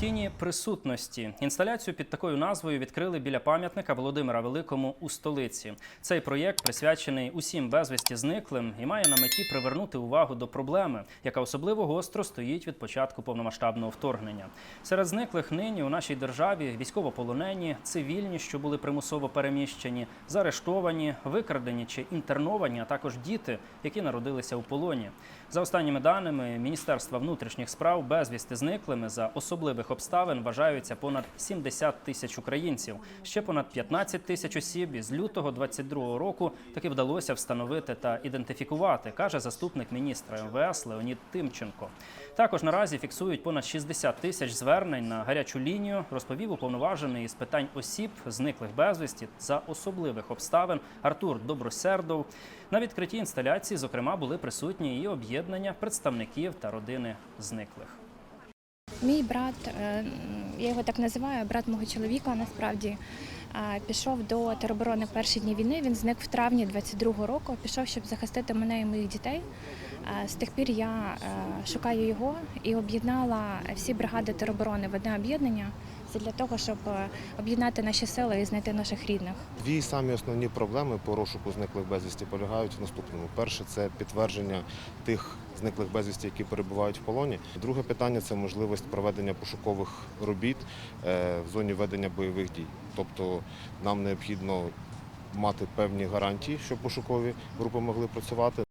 Тіні присутності інсталяцію під такою назвою відкрили біля пам'ятника Володимира Великому у столиці. Цей проєкт присвячений усім безвісті зниклим і має на меті привернути увагу до проблеми, яка особливо гостро стоїть від початку повномасштабного вторгнення. Серед зниклих нині у нашій державі військовополонені, цивільні, що були примусово переміщені, заарештовані, викрадені чи інтерновані, а також діти, які народилися у полоні. За останніми даними Міністерства внутрішніх справ безвісти зниклими за особливих обставин вважаються понад 70 тисяч українців. Ще понад 15 тисяч осіб із лютого 22 року таки вдалося встановити та ідентифікувати, каже заступник міністра МВС Леонід Тимченко. Також наразі фіксують понад 60 тисяч звернень на гарячу лінію, розповів уповноважений із питань осіб, зниклих безвісті за особливих обставин Артур Добросердов. На відкритті інсталяції, зокрема, були присутні і об'єднання представників та родини зниклих. Мій брат, е, я його так називаю, брат мого чоловіка насправді пішов до тероборони перші дні війни. Він зник в травні 22-го року. Пішов, щоб захистити мене і моїх дітей. Е, З тих пір я е, шукаю його і об'єднала всі бригади тероборони в одне об'єднання для того, щоб е, об'єднати наші сили і знайти наших рідних. Дві самі основні проблеми по розшуку зниклих безвісті полягають в наступному. Перше це підтвердження тих зниклих безвісті, які перебувають в полоні. Друге питання це можливість проведення пошукових робіт в зоні ведення бойових дій. Тобто нам необхідно мати певні гарантії, щоб пошукові групи могли працювати.